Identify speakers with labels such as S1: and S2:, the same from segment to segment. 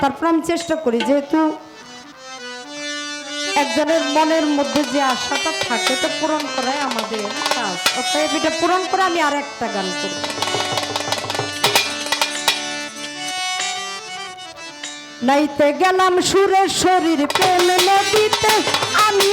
S1: তারপর আমি চেষ্টা করি, যেহেতু একজনের মনের মধ্যে যে আশাটা থাকে তো পূরণ করাই আমাদের কাজ। অতএব এটা পূরণ করে আমি আর একটা গান করি নাইতে গেলাম সুরের শরীর, প্রেম নদীতে আমি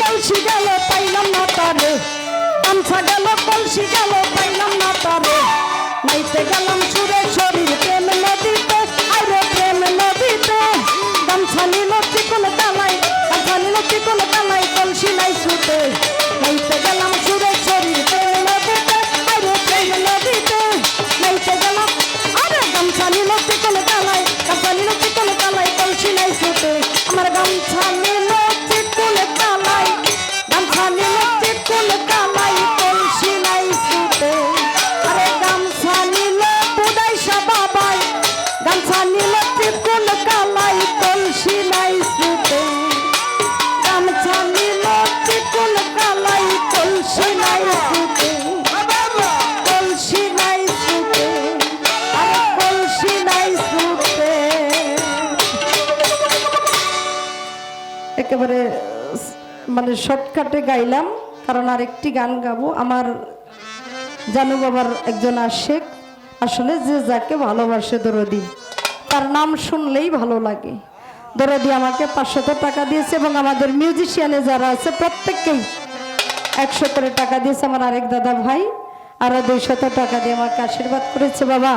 S1: কলসি গেল পাইলাম না তরে। আমছা গেল কলসি গেল পাইলাম না তরে। নাইতে গেলাম আপনার শর্টকাটে গাইলাম, কারণ আরেকটি গান গাবো। আমার জানু বাবার একজন আশেক, আসলে যে যাকে ভালোবাসে দরদি, তার নাম শুনলেই ভালো লাগে। দরদি আমাকে পাঁচশত টাকা দিয়েছে এবং আমাদের মিউজিশিয়ানে যারা আছে, প্রত্যেককেই একশো করে টাকা দিয়েছে। আমার আরেক দাদা ভাই আরও দুইশত টাকা দিয়ে আমাকে আশীর্বাদ করেছে, বাবা।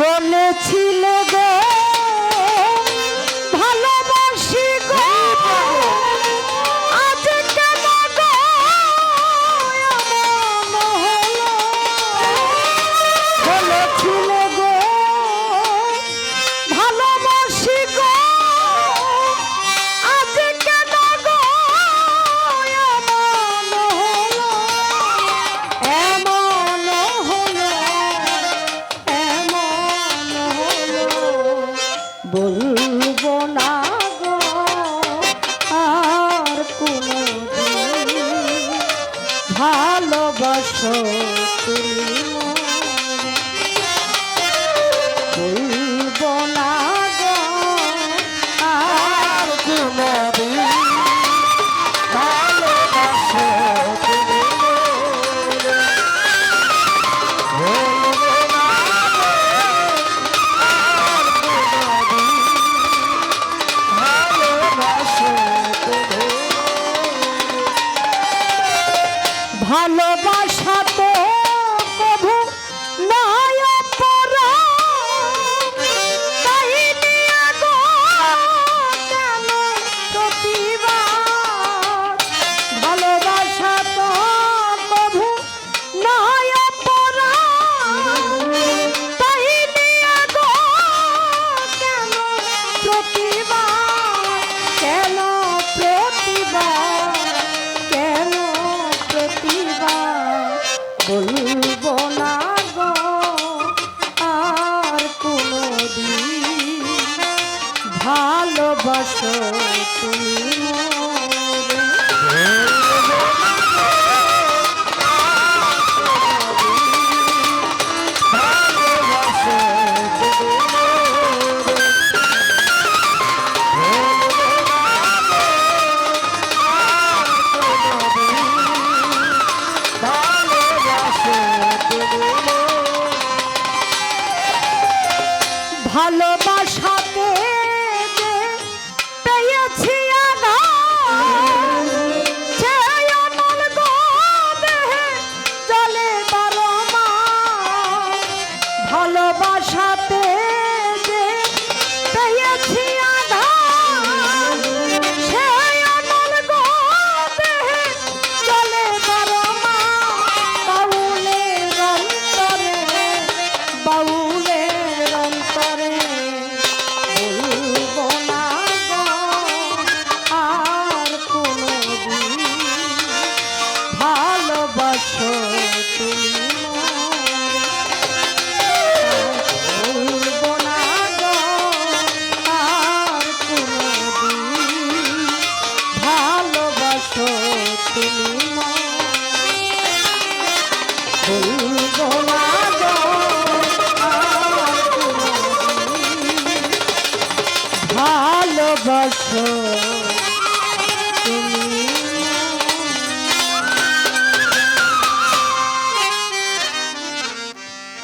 S1: চলেছিল তুমি ভালোবাসো তুমি বাসা তুমি